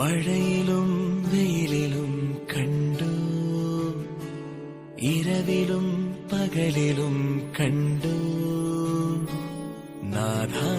மழையிலும் வெயிலிலும் கண்டு இரவிலும் பகலிலும் கண்டு நாதா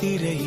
யாத்திரை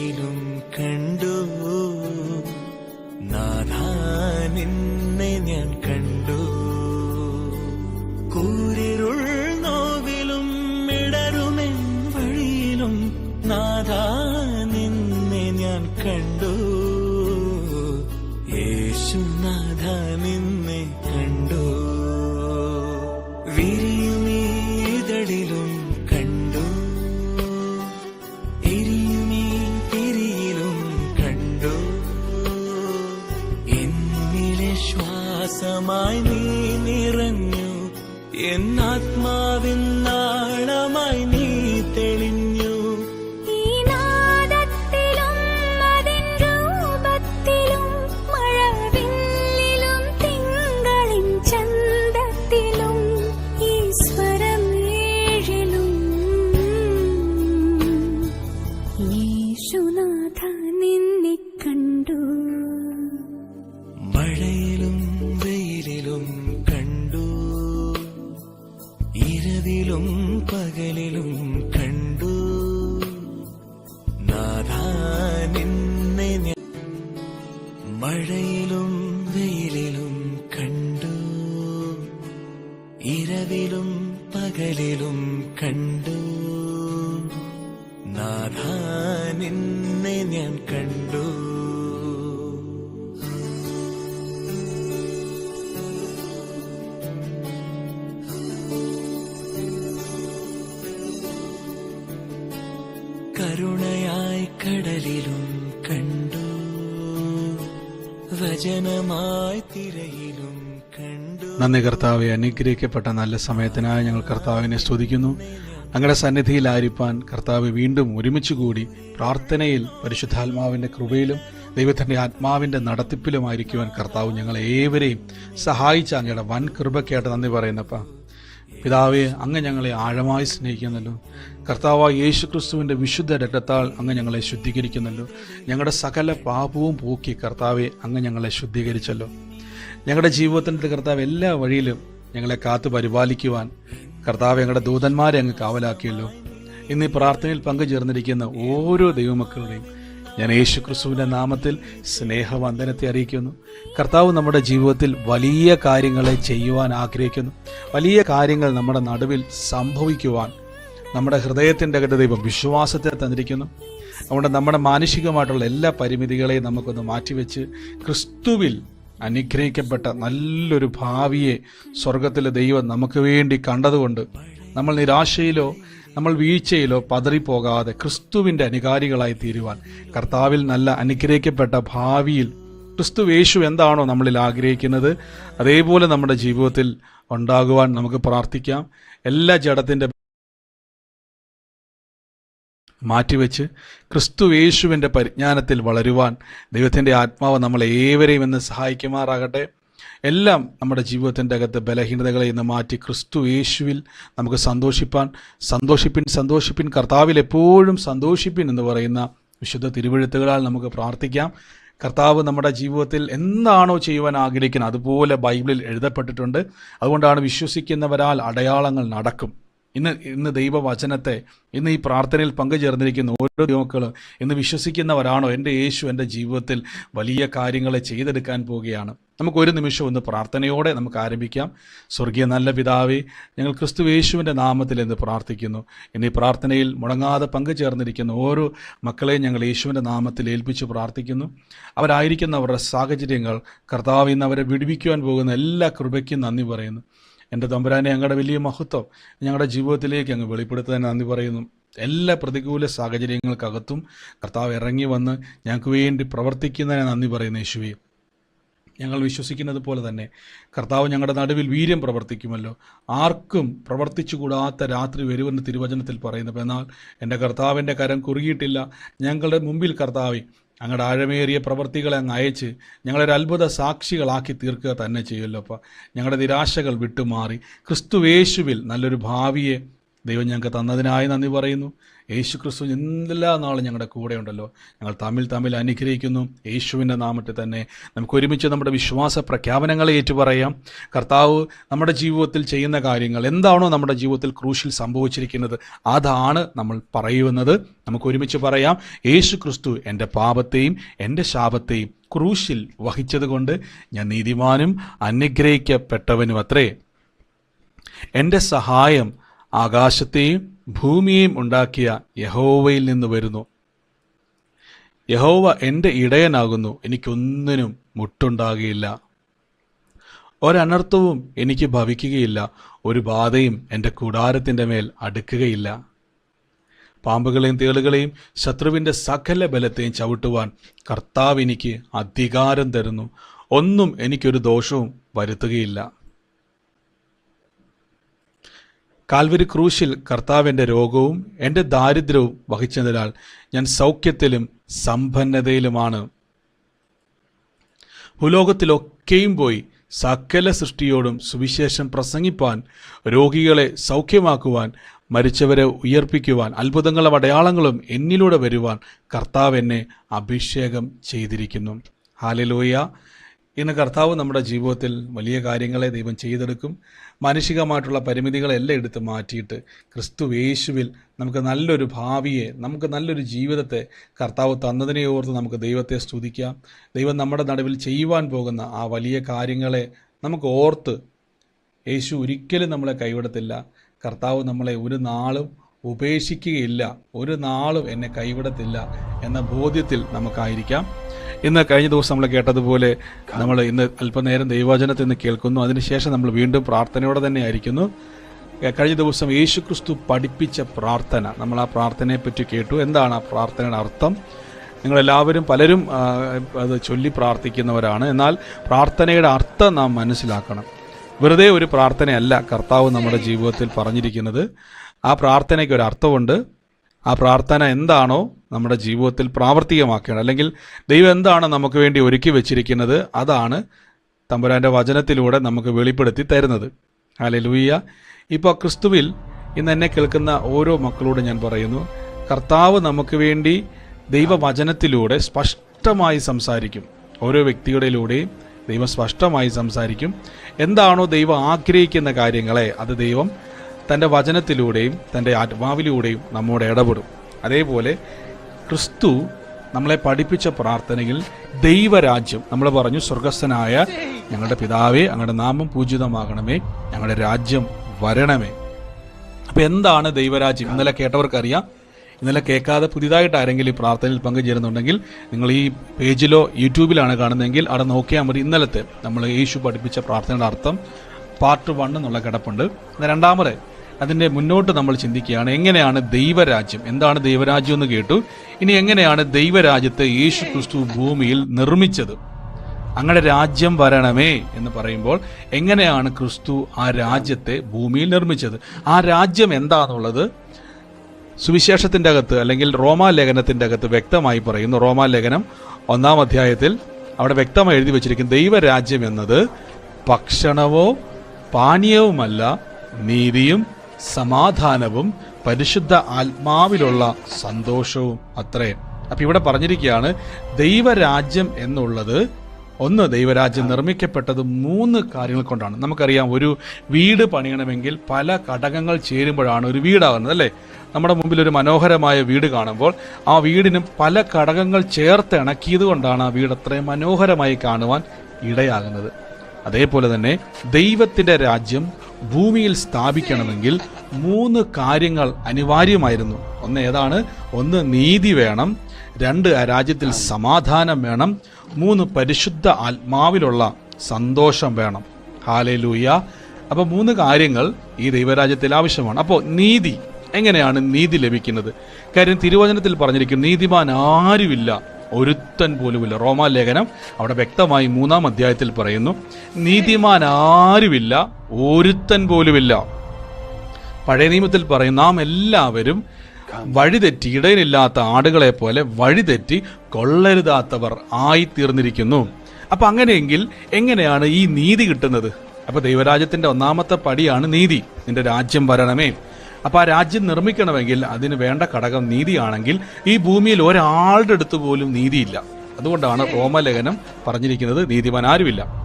രാവിലും പകലിലും കണ്ടു. നാഥ നിന്നെ ഞാൻ കണ്ടു. കരുണയായി കടലിലും കണ്ടു. വചനമായി തിരയിലും നന്ദി കർത്താവെ അനുഗ്രഹിക്കപ്പെട്ട നല്ല സമയത്തിനായി ഞങ്ങൾ കർത്താവിനെ സ്തുതിക്കുന്നു. അങ്ങയുടെ സന്നിധിയിലായിരിക്കാൻ കർത്താവ് വീണ്ടും ഒരുമിച്ച് കൂടി പ്രാർത്ഥനയിൽ പരിശുദ്ധാത്മാവിന്റെ കൃപയിലും ദൈവത്തിന്റെ ആത്മാവിന്റെ നടത്തിപ്പിലുമായിരിക്കുവാൻ കർത്താവ് ഞങ്ങളെ ഏവരെയും സഹായിച്ച അങ്ങയുടെ വൻ കൃപയ്ക്കായിട്ട് നന്ദി പറയുന്നപ്പ. പിതാവെ അങ്ങ് ഞങ്ങളെ ആഴമായി സ്നേഹിക്കുന്നല്ലോ. കർത്താവായ യേശു ക്രിസ്തുവിന്റെ വിശുദ്ധ രക്തത്താൽ അങ്ങ് ഞങ്ങളെ ശുദ്ധീകരിക്കുന്നല്ലോ. ഞങ്ങളുടെ സകല പാപവും പോക്കി കർത്താവെ അങ്ങ് ഞങ്ങളെ ശുദ്ധീകരിച്ചല്ലോ. ഞങ്ങളുടെ ജീവിതത്തിന്റെ കർത്താവ് എല്ലാ വഴിയിലും ഞങ്ങളെ കാത്തു പരിപാലിക്കുവാൻ കർത്താവ് ഞങ്ങളുടെ ദൂതന്മാരെ അങ്ങ് കാവലാക്കിയല്ലോ. ഇന്ന് ഈ പ്രാർത്ഥനയിൽ പങ്കുചേർന്നിരിക്കുന്ന ഓരോ ദൈവമക്കളുടെയും ഞാൻ യേശു ക്രിസ്തുവിന്റെ നാമത്തിൽ സ്നേഹവന്ദനത്തെ അറിയിക്കുന്നു. കർത്താവ് നമ്മുടെ ജീവിതത്തിൽ വലിയ കാര്യങ്ങളെ ചെയ്യുവാൻ ആഗ്രഹിക്കുന്നു. വലിയ കാര്യങ്ങൾ നമ്മുടെ നടുവിൽ സംഭവിക്കുവാൻ നമ്മുടെ ഹൃദയത്തിന്റെ അകത്ത് ദൈവം വിശ്വാസത്തെ തന്നിരിക്കുന്നു. അതുകൊണ്ട് നമ്മുടെ മാനുഷികമായിട്ടുള്ള എല്ലാ പരിമിതികളെയും നമുക്കൊന്ന് മാറ്റിവെച്ച് ക്രിസ്തുവിൽ അനുഗ്രഹിക്കപ്പെട്ട നല്ലൊരു ഭാവിയെ സ്വർഗത്തിലെ ദൈവം നമുക്ക് വേണ്ടി കണ്ടതുകൊണ്ട് നമ്മൾ നിരാശയിലോ നമ്മൾ വീഴ്ചയിലോ പതറിപ്പോകാതെ ക്രിസ്തുവിന്റെ അനുകാരികളായി തീരുവാൻ കർത്താവിൽ നല്ല അനുഗ്രഹിക്കപ്പെട്ട ഭാവിയിൽ ക്രിസ്തു യേശു എന്താണോ നമ്മളിൽ ആഗ്രഹിക്കുന്നത് അതേപോലെ നമ്മുടെ ജീവിതത്തിൽ ഉണ്ടാകുവാൻ നമുക്ക് പ്രാർത്ഥിക്കാം. എല്ലാ ജഡത്തിന്റെ മാറ്റിവെച്ച് ക്രിസ്തു യേശുവിന്റെ പരിജ്ഞാനത്തിൽ വളരുവാൻ ദൈവത്തിന്റെ ആത്മാവ് നമ്മളെ ഏവരെയും എന്ന് സഹായിക്കുമാറാകട്ടെ. എല്ലാം നമ്മുടെ ജീവിതത്തിന്റെ അകത്ത് ബലഹീനതകളെ ഇന്ന് മാറ്റി ക്രിസ്തു യേശുവിൽ നമുക്ക് സന്തോഷിപ്പാൻ സന്തോഷിപ്പിൻ സന്തോഷിപ്പിൻ കർത്താവിൽ എപ്പോഴും സന്തോഷിപ്പിൻ എന്ന് പറയുന്ന വിശുദ്ധ തിരുവഴുത്തുകളാൽ നമുക്ക് പ്രാർത്ഥിക്കാം. കർത്താവ് നമ്മുടെ ജീവിതത്തിൽ എന്താണോ ചെയ്യുവാൻ ആഗ്രഹിക്കുന്നത് അതുപോലെ ബൈബിളിൽ എഴുതപ്പെട്ടിട്ടുണ്ട്. അതുകൊണ്ടാണ് വിശ്വസിക്കുന്നവരാൽ അടയാളങ്ങൾ നടക്കും. ഇന്ന് ഇന്ന് ദൈവവചനത്തെ ഇന്ന് ഈ പ്രാർത്ഥനയിൽ പങ്കുചേർന്നിരിക്കുന്ന ഓരോ യുവാക്കളും ഇന്ന് വിശ്വസിക്കുന്നവരാണോ? എന്റെ യേശു എന്റെ ജീവിതത്തിൽ വലിയ കാര്യങ്ങളെ ചെയ്തെടുക്കാൻ പോവുകയാണ്. നമുക്ക് ഒരു നിമിഷം ഒന്ന് പ്രാർത്ഥനയോടെ നമുക്ക് ആരംഭിക്കാം. സ്വർഗീയ നല്ല പിതാവേ ഞങ്ങൾ ക്രിസ്തു യേശുവിന്റെ നാമത്തിൽ എന്ന് പ്രാർത്ഥിക്കുന്നു. ഇന്ന് ഈ പ്രാർത്ഥനയിൽ മുടങ്ങാതെ പങ്കുചേർന്നിരിക്കുന്ന ഓരോ മക്കളെയും ഞങ്ങൾ യേശുവിന്റെ നാമത്തിൽ ഏൽപ്പിച്ച് പ്രാർത്ഥിക്കുന്നു. അവരായിരിക്കുന്ന അവരുടെ സാഹചര്യങ്ങൾ കർത്താവ് ഇന്ന് അവരെ വിടുവിക്കുവാൻ പോകുന്ന എല്ലാ കൃപയ്ക്കും നന്ദി പറയുന്നു. എന്റെ തമ്പുരാനെ ഞങ്ങളുടെ വലിയ മഹത്വം ഞങ്ങളുടെ ജീവിതത്തിലേക്ക് അങ്ങ് വെളിപ്പെടുത്താൻ നന്ദി പറയുന്നു. എല്ലാ പ്രതികൂല സാഹചര്യങ്ങൾക്കകത്തും കർത്താവ് ഇറങ്ങി വന്ന് ഞങ്ങൾക്ക് വേണ്ടി പ്രവർത്തിക്കുന്നതിന് നന്ദി പറയുന്നു യേശുവേ. ഞങ്ങൾ വിശ്വസിക്കുന്നത് പോലെ തന്നെ കർത്താവ് ഞങ്ങളുടെ നടുവിൽ വീര്യം പ്രവർത്തിക്കുമല്ലോ. ആർക്കും പ്രവർത്തിച്ചുകൂടാത്ത രാത്രി വരുമെന്ന് തിരുവചനത്തിൽ പറയുന്നു. എന്നാൽ എന്റെ കർത്താവിന്റെ കരം കുറുകിയിട്ടില്ല. ഞങ്ങളുടെ മുമ്പിൽ കർത്താവ് അങ്ങയുടെ ആഴമേറിയ പ്രവർത്തികളെ അങ്ങ് അയച്ച് ഞങ്ങളൊരു അത്ഭുത സാക്ഷികളാക്കി തീർക്കുക തന്നെ ചെയ്യുമല്ലോ അപ്പം. ഞങ്ങളുടെ നിരാശകൾ വിട്ടുമാറി ക്രിസ്തുവേശുവിൽ നല്ലൊരു ഭാവിയെ ദൈവം ഞങ്ങൾക്ക് തന്നതിനായി നന്ദി പറയുന്നു. യേശു ക്രിസ്തു എന്തെല്ലാ നാളും ഞങ്ങളുടെ കൂടെ ഉണ്ടല്ലോ ഞങ്ങൾ തമ്മിൽ തമ്മിൽ അനുഗ്രഹിക്കുന്നു. യേശുവിന്റെ നാമത്തിൽ തന്നെ നമുക്ക് ഒരുമിച്ച് നമ്മുടെ വിശ്വാസ പ്രഖ്യാപനങ്ങളെ ഏറ്റുപറയാം. കർത്താവ് നമ്മുടെ ജീവിതത്തിൽ ചെയ്യുന്ന കാര്യങ്ങൾ എന്താണോ നമ്മുടെ ജീവിതത്തിൽ ക്രൂശിൽ സംഭവിച്ചിരിക്കുന്നത് അതാണ് നമ്മൾ പറയുന്നത്. നമുക്ക് ഒരുമിച്ച് പറയാം. യേശു ക്രിസ്തു എന്റെ പാപത്തെയും എന്റെ ശാപത്തെയും ക്രൂശിൽ വഹിച്ചതുകൊണ്ട് ഞാൻ നീതിമാനും അനുഗ്രഹിക്കപ്പെട്ടവനും അത്രേ. എന്റെ സഹായം ആകാശത്തെയും ഭൂമിയെയും ഉണ്ടാക്കിയ യഹോവയിൽ നിന്ന് വരുന്നു. യഹോവ എന്റെ ഇടയനാകുന്നു. എനിക്കൊന്നിനും മുട്ടുണ്ടാകുകയില്ല. ഒരനർത്ഥവും എനിക്ക് ഭവിക്കുകയില്ല. ഒരു ബാധയും എന്റെ കൂടാരത്തിന്റെ മേൽ അടുക്കുകയില്ല. പാമ്പുകളെയും തേളുകളെയും ശത്രുവിന്റെ സകല ബലത്തെയും ചവിട്ടുവാൻ കർത്താവ് എനിക്ക് അധികാരം തരുന്നു. ഒന്നും എനിക്കൊരു ദോഷവും വരുത്തുകയില്ല. കാൽവരി ക്രൂശിൽ കർത്താവിന്റെ രോഗവും എന്റെ ദാരിദ്ര്യവും വഹിച്ചതിനാൽ ഞാൻ സൗഖ്യത്തിലും സമ്പന്നതയിലുമാണ്. ഭൂലോകത്തിലൊക്കെയും പോയി സകല സൃഷ്ടിയോടും സുവിശേഷം പ്രസംഗിപ്പാൻ രോഗികളെ സൗഖ്യമാക്കുവാൻ മരിച്ചവരെ ഉയർപ്പിക്കുവാൻ അത്ഭുതങ്ങളും അടയാളങ്ങളും എന്നിലൂടെ വരുവാൻ കർത്താവ് എന്നെ അഭിഷേകം ചെയ്തിരിക്കുന്നു. ഹാലലോയ ഇന്ന് കർത്താവ് നമ്മുടെ ജീവിതത്തിൽ വലിയ കാര്യങ്ങളെ ദൈവം ചെയ്തെടുക്കും. മാനുഷികമായിട്ടുള്ള പരിമിതികളെല്ലാം എടുത്ത് മാറ്റിയിട്ട് ക്രിസ്തു യേശുവിൽ നമുക്ക് നല്ലൊരു ഭാവിയെ നമുക്ക് നല്ലൊരു ജീവിതത്തെ കർത്താവ് തന്നതിനെ ഓർത്ത് നമുക്ക് ദൈവത്തെ സ്തുതിക്കാം. ദൈവം നമ്മുടെ നടുവിൽ ചെയ്യുവാൻ പോകുന്ന ആ വലിയ കാര്യങ്ങളെ നമുക്ക് ഓർത്ത് യേശു ഒരിക്കലും നമ്മളെ കൈവിടത്തില്ല. കർത്താവ് നമ്മളെ ഒരു നാളും ഉപേക്ഷിക്കുകയില്ല. ഒരു നാളും എന്നെ കൈവിടത്തില്ല എന്ന ബോധ്യത്തിൽ നമുക്കായിരിക്കാം. ഇന്ന് കഴിഞ്ഞ ദിവസം നമ്മൾ കേട്ടതുപോലെ നമ്മൾ ഇന്ന് അല്പനേരം ദൈവവചനത്തിൽ നിന്ന് കേൾക്കുന്നു. അതിനുശേഷം നമ്മൾ വീണ്ടും പ്രാർത്ഥനയോടെ തന്നെ ആയിരിക്കുന്നു. കഴിഞ്ഞ ദിവസം യേശു ക്രിസ്തു പഠിപ്പിച്ച പ്രാർത്ഥന നമ്മൾ ആ പ്രാർത്ഥനയെ പറ്റി കേട്ടു. എന്താണ് ആ പ്രാർത്ഥനയുടെ അർത്ഥം? നിങ്ങളെല്ലാവരും പലരും അത് ചൊല്ലി പ്രാർത്ഥിക്കുന്നവരാണ്. എന്നാൽ പ്രാർത്ഥനയുടെ അർത്ഥം നാം മനസ്സിലാക്കണം. വെറുതെ ഒരു പ്രാർത്ഥനയല്ല കർത്താവ് നമ്മുടെ ജീവിതത്തിൽ പറഞ്ഞിരിക്കുന്നത്. ആ പ്രാർത്ഥനയ്ക്ക് ഒരു അർത്ഥമുണ്ട്. ആ പ്രാർത്ഥന എന്താണോ നമ്മുടെ ജീവിതത്തിൽ പ്രാവർത്തികമാക്കേണ്ടത് അല്ലെങ്കിൽ ദൈവം എന്താണ് നമുക്ക് വേണ്ടി ഒരുക്കി വെച്ചിരിക്കുന്നത് അതാണ് തമ്പുരാന്റെ വചനത്തിലൂടെ നമുക്ക് വെളിപ്പെടുത്തി തരുന്നത്. അല്ലെ ലൂയ്യ ഇപ്പോൾ ക്രിസ്തുവിൽ ഇന്ന് എന്നെ കേൾക്കുന്ന ഓരോ മക്കളോടും ഞാൻ പറയുന്നു കർത്താവ് നമുക്ക് വേണ്ടി ദൈവവചനത്തിലൂടെ സ്പഷ്ടമായി സംസാരിക്കും. ഓരോ വ്യക്തികളിലൂടെയും ദൈവം സ്പഷ്ടമായി സംസാരിക്കും. എന്താണോ ദൈവം ആഗ്രഹിക്കുന്ന കാര്യങ്ങളെ അത് ദൈവം തന്റെ വചനത്തിലൂടെയും തന്റെ ആത്മാവിലൂടെയും നമ്മോട് ഇടപെടും. അതേപോലെ ക്രിസ്തു നമ്മളെ പഠിപ്പിച്ച പ്രാർത്ഥനയിൽ ദൈവരാജ്യം നമ്മൾ പറഞ്ഞു സ്വർഗസ്ഥനായ ഞങ്ങളുടെ പിതാവേ അങ്ങയുടെ നാമം പൂജിതമാകണമേ ഞങ്ങളുടെ രാജ്യം വരണമേ. അപ്പോൾ എന്താണ് ദൈവരാജ്യം? ഇന്നലെ കേട്ടവർക്കറിയാം. ഇന്നലെ കേൾക്കാതെ പുതിയതായിട്ട് ആരെങ്കിലും ഈ പ്രാർത്ഥനയിൽ പങ്കുചേരുന്നുണ്ടെങ്കിൽ നിങ്ങൾ ഈ പേജിലോ യൂട്യൂബിലാണ് കാണുന്നതെങ്കിൽ അവിടെ നോക്കിയാൽ മതി ഇന്നലത്തെ നമ്മൾ യേശു പഠിപ്പിച്ച പ്രാർത്ഥനയുടെ അർത്ഥം. പാർട്ട് വൺ എന്നുള്ള കിടപ്പുണ്ട്. രണ്ടാമത് അതിന്റെ മുന്നോട്ട് നമ്മൾ ചിന്തിക്കുകയാണ് എങ്ങനെയാണ് ദൈവരാജ്യം? എന്താണ് ദൈവരാജ്യം എന്ന് കേട്ടു. ഇനി എങ്ങനെയാണ് ദൈവരാജ്യത്തെ യേശു ക്രിസ്തു ഭൂമിയിൽ നിർമ്മിച്ചത്? അങ്ങനെ രാജ്യം വരണമേ എന്ന് പറയുമ്പോൾ എങ്ങനെയാണ് ക്രിസ്തു ആ രാജ്യത്തെ ഭൂമിയിൽ നിർമ്മിച്ചത്? ആ രാജ്യം എന്താണെന്നുള്ളത് സുവിശേഷത്തിന്റെ അകത്ത് അല്ലെങ്കിൽ റോമാലേഖനത്തിന്റെ അകത്ത് വ്യക്തമായി പറയുന്നു. റോമാലേഖനം ഒന്നാം അധ്യായത്തിൽ അവിടെ വ്യക്തമായി എഴുതി വച്ചിരിക്കും ദൈവരാജ്യം എന്നത് ഭക്ഷണവോ പാനീയവുമല്ല നീതിയും സമാധാനവും പരിശുദ്ധ ആത്മാവിലുള്ള സന്തോഷവും അത്രേ. അപ്പൊ ഇവിടെ പറഞ്ഞിരിക്കുകയാണ് ദൈവരാജ്യം എന്നുള്ളത് ഒന്ന് ദൈവരാജ്യം നിർമ്മിക്കപ്പെട്ടത് മൂന്ന് കാര്യങ്ങൾ കൊണ്ടാണ്. നമുക്കറിയാം ഒരു വീട് പണിയണമെങ്കിൽ പല ഘടകങ്ങൾ ചേരുമ്പോഴാണ് ഒരു വീടാകുന്നത് അല്ലേ? നമ്മുടെ മുമ്പിൽ ഒരു മനോഹരമായ വീട് കാണുമ്പോൾ ആ വീടിനും പല ഘടകങ്ങൾ ചേർത്ത് ഇണക്കിയത് കൊണ്ടാണ് ആ വീട് അത്രയും മനോഹരമായി കാണുവാൻ ഇടയാകുന്നത്. അതേപോലെ തന്നെ ദൈവത്തിന്റെ രാജ്യം ഭൂമിയിൽ സ്ഥാപിക്കണമെങ്കിൽ മൂന്ന് കാര്യങ്ങൾ അനിവാര്യമായിരുന്നു. ഒന്ന് ഏതാണ്? ഒന്ന് നീതി വേണം. രണ്ട് ആ രാജ്യത്തിൽ സമാധാനം വേണം. മൂന്ന് പരിശുദ്ധ ആത്മാവിലുള്ള സന്തോഷം വേണം. ഹാലേ ലൂയ അപ്പോൾ മൂന്ന് കാര്യങ്ങൾ ഈ ദൈവരാജ്യത്തിൽ ആവശ്യമാണ്. അപ്പോൾ നീതി. എങ്ങനെയാണ് നീതി ലഭിക്കുന്നത്? കാര്യം തിരുവചനത്തിൽ പറഞ്ഞിരിക്കും നീതിമാൻ ആരുമില്ല ഒരുത്തൻ പോലുമില്ല. റോമാലേഖനം അവിടെ വ്യക്തമായി മൂന്നാം അധ്യായത്തിൽ പറയുന്നു നീതിമാൻ ആരുമില്ല ഒരുത്തൻ പോലുമില്ല. പഴയ നിയമത്തിൽ പറയും നാം എല്ലാവരും വഴിതെറ്റി ഇടയിലില്ലാത്ത ആടുകളെ പോലെ വഴിതെറ്റി കൊള്ളരുതാത്തവർ ആയിത്തീർന്നിരിക്കുന്നു. അപ്പൊ അങ്ങനെയെങ്കിൽ എങ്ങനെയാണ് ഈ നീതി കിട്ടുന്നത്? അപ്പോൾ ദൈവരാജ്യത്തിന്റെ ഒന്നാമത്തെ പടിയാണ് നീതി. നിന്റെ രാജ്യം വരണമേ. അപ്പോൾ ആ രാജ്യം നിർമ്മിക്കണമെങ്കിൽ അതിന് വേണ്ട ഘടകം നീതിയാണെങ്കിൽ ഈ ഭൂമിയിൽ ഒരാളുടെ അടുത്ത് പോലും നീതിയില്ല. അതുകൊണ്ടാണ് റോമലേഖനം പറഞ്ഞിരിക്കുന്നത് നീതിമാൻ ആരുമില്ല.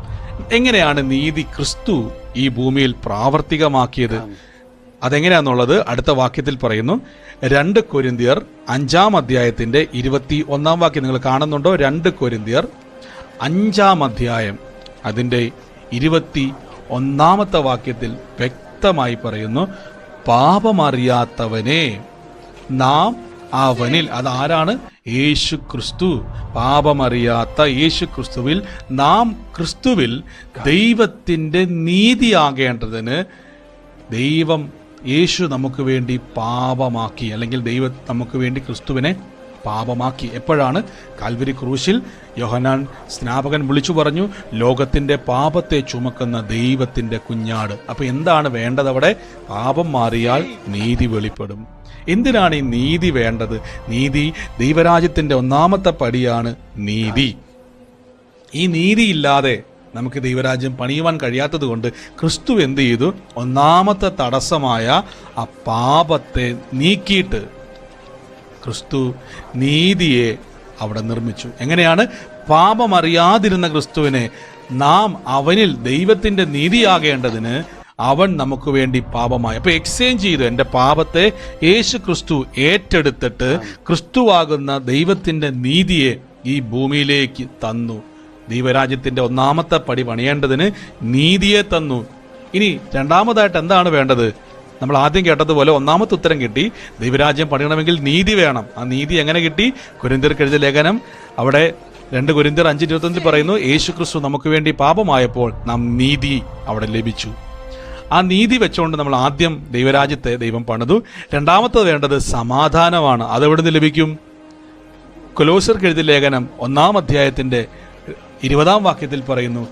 എങ്ങനെയാണ് നീതി ക്രിസ്തു ഈ ഭൂമിയിൽ പ്രാവർത്തികമാക്കിയത്. അതെങ്ങനെയാന്നുള്ളത് അടുത്ത വാക്യത്തിൽ പറയുന്നു. രണ്ട് കൊരിന്തിയർ അഞ്ചാം അധ്യായത്തിന്റെ ഇരുപത്തി ഒന്നാം വാക്യം നിങ്ങൾ കാണുന്നുണ്ടോ? രണ്ട് കൊരിന്തിയർ അഞ്ചാം അധ്യായം അതിന്റെ ഇരുപത്തി ഒന്നാമത്തെ വാക്യത്തിൽ വ്യക്തമായി പറയുന്നു പാപമറിയാത്തവനെ നാം അവനിൽ അതാരാണ് യേശു ക്രിസ്തു പാപമറിയാത്ത യേശു ക്രിസ്തുവിൽ നാം ക്രിസ്തുവിൽ ദൈവത്തിന്റെ നീതിയാകേണ്ടതിന് ദൈവം യേശു നമുക്ക് വേണ്ടി പാപമാക്കി അല്ലെങ്കിൽ ദൈവം നമുക്ക് വേണ്ടി ക്രിസ്തുവിനെ പാപമാക്കി. എപ്പോഴാണ്? കാൽവരി ക്രൂശിൽ യോഹനാൻ സ്നാപകൻ വിളിച്ചു പറഞ്ഞു ലോകത്തിന്റെ പാപത്തെ ചുമക്കുന്ന ദൈവത്തിന്റെ കുഞ്ഞാട്. അപ്പോൾ എന്താണ് വേണ്ടത് അവിടെ പാപം മാറിയാൽ നീതി വെളിപ്പെടും. എന്തിനാണ് ഈ നീതി വേണ്ടത്? നീതി ദൈവരാജ്യത്തിന്റെ ഒന്നാമത്തെ പടിയാണ് നീതി. ഈ നീതിയില്ലാതെ നമുക്ക് ദൈവരാജ്യം പണിയുവാൻ കഴിയാത്തത് കൊണ്ട് ക്രിസ്തു എന്ത് ചെയ്തു? ഒന്നാമത്തെ തടസ്സമായ ആ പാപത്തെ നീക്കിയിട്ട് ക്രിസ്തു നീതിയെ അവിടെ നിർമ്മിച്ചു. എങ്ങനെയാണ്? പാപമറിയാതിരുന്ന ക്രിസ്തുവിനെ നാം അവനിൽ ദൈവത്തിന്റെ നീതിയാകേണ്ടതിന് അവൻ നമുക്ക് വേണ്ടി പാപമായി. അപ്പൊ എക്സ്ചേഞ്ച് ചെയ്തു. എന്റെ പാപത്തെ യേശു ക്രിസ്തു ഏറ്റെടുത്തിട്ട് ക്രിസ്തുവാകുന്ന ദൈവത്തിന്റെ നീതിയെ ഈ ഭൂമിയിലേക്ക് തന്നു. ദൈവരാജ്യത്തിന്റെ ഒന്നാമത്തെ പടി പണിയേണ്ടതിന് നീതിയെ തന്നു. ഇനി രണ്ടാമതായിട്ട് എന്താണ് വേണ്ടത്? നമ്മൾ ആദ്യം കേട്ടതുപോലെ ഒന്നാമത്തെ ഉത്തരം കിട്ടി. ദൈവരാജ്യം പണിയണമെങ്കിൽ നീതി വേണം. ആ നീതി എങ്ങനെ കിട്ടി? കുരിന്തിർക്കെഴുതിയ ലേഖനം. അവിടെ രണ്ട് കുരിന്തിർ അഞ്ച് ഇരുപത്തൊന്നിൽ പറയുന്നു യേശു ക്രിസ്തു നമുക്ക് വേണ്ടി പാപമായപ്പോൾ നാം നീതി അവിടെ ലഭിച്ചു. ആ നീതി വെച്ചുകൊണ്ട് നമ്മൾ ആദ്യം ദൈവരാജ്യത്തെ ദൈവം പണിതു. രണ്ടാമത്തത് വേണ്ടത് സമാധാനമാണ്. അതെവിടെ നിന്ന് ലഭിക്കും? കൊലോസർക്ക് കെഴുതി ലേഖനം ഒന്നാം അധ്യായത്തിന്റെ ഇരുപതാം വാക്യത്തിൽ പറയുന്നു